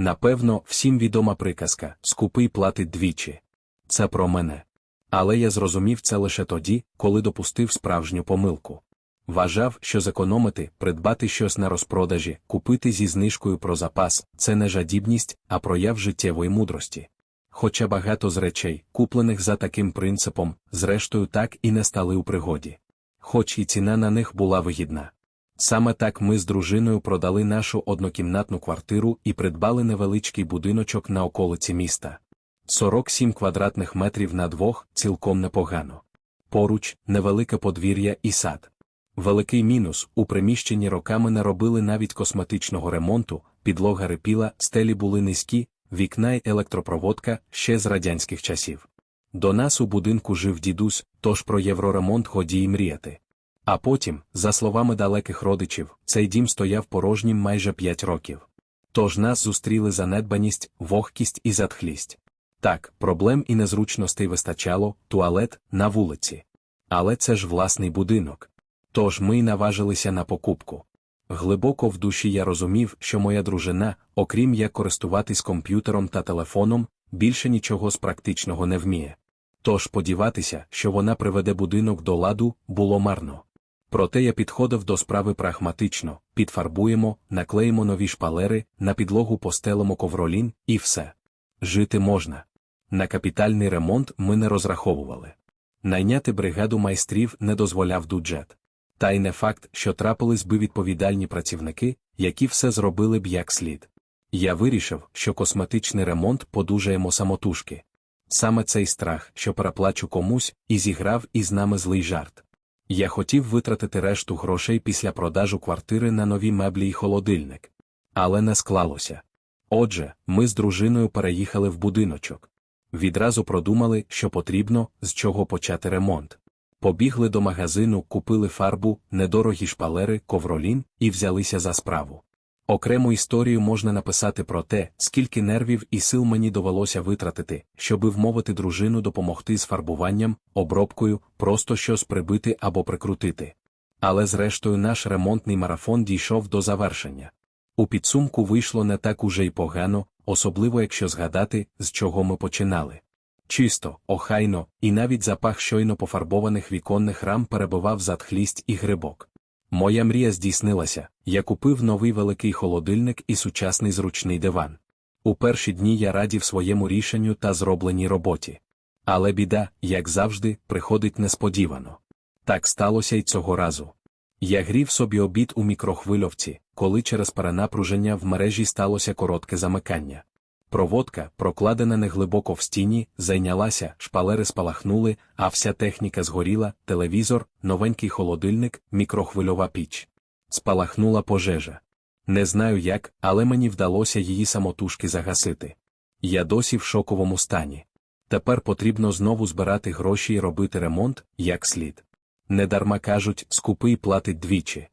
Напевно, всім відома приказка скупий платить двічі. Це про мене. Але я зрозумів це лише тоді, коли допустив справжню помилку. Вважав, що зекономити, придбати щось на розпродажі, купити зі знижкою про запас це не жадібність, а прояв життєвої мудрості. Хоча багато з речей, куплених за таким принципом, зрештою так і не стали у пригоді. Хоч і ціна на них була вигідна. Саме так ми з дружиною продали нашу однокімнатну квартиру і придбали невеличкий будиночок на околиці міста. 47 квадратних метрів на двох цілком непогано. Поруч невелике подвір'я і сад. Великий мінус у приміщенні роками не робили навіть косметичного ремонту, підлога рипіла, стелі були низькі, вікна й електропроводка ще з радянських часів. До нас у будинку жив дідусь, тож про євроремонт годі й мріяти. А потім, за словами далеких родичів, цей дім стояв порожнім майже п'ять років. Тож нас зустріли занедбаність, вогкість і затхлість. Так, проблем і незручностей вистачало, туалет на вулиці. Але це ж власний будинок. Тож ми й наважилися на покупку. Глибоко в душі я розумів, що моя дружина, окрім як користуватись комп'ютером та телефоном, більше нічого з практичного не вміє. Тож сподіватися, що вона приведе будинок до ладу, було марно. Проте я підходив до справи прагматично, підфарбуємо, наклеїмо нові шпалери, на підлогу постелимо ковролін і все. Жити можна. На капітальний ремонт ми не розраховували. Найняти бригаду майстрів не дозволяв бюджет. Та й не факт, що трапились би відповідальні працівники, які все зробили б як слід. Я вирішив, що косметичний ремонт подужаємо самотужки. Саме цей страх, що переплачу комусь, і зіграв із нами злий жарт. Я хотів витратити решту грошей після продажу квартири на нові меблі й холодильник. Але не склалося. Отже, ми з дружиною переїхали в будиночок. Відразу продумали, що потрібно, з чого почати ремонт. Побігли до магазину, купили фарбу, недорогі шпалери, ковролін і взялися за справу. Окрему історію можна написати про те, скільки нервів і сил мені довелося витратити, щоби вмовити дружину допомогти з фарбуванням, обробкою, просто щось прибити або прикрутити. Але зрештою наш ремонтний марафон дійшов до завершення. У підсумку вийшло не так уже й погано, особливо якщо згадати, з чого ми починали. Чисто, охайно, і навіть запах щойно пофарбованих віконних рам перебивав затхлість і грибок. Моя мрія здійснилася, я купив новий великий холодильник і сучасний зручний диван. У перші дні я радів своєму рішенню та зробленій роботі. Але біда, як завжди, приходить несподівано. Так сталося й цього разу. Я грів собі обід у мікрохвильовці, коли через перенапруження в мережі сталося коротке замикання. Проводка, прокладена неглибоко в стіні, зайнялася, шпалери спалахнули, а вся техніка згоріла, телевізор, новенький холодильник, мікрохвильова піч. Спалахнула пожежа. Не знаю як, але мені вдалося її самотужки загасити. Я досі в шоковому стані. Тепер потрібно знову збирати гроші і робити ремонт, як слід. Недарма кажуть, скупий платить двічі.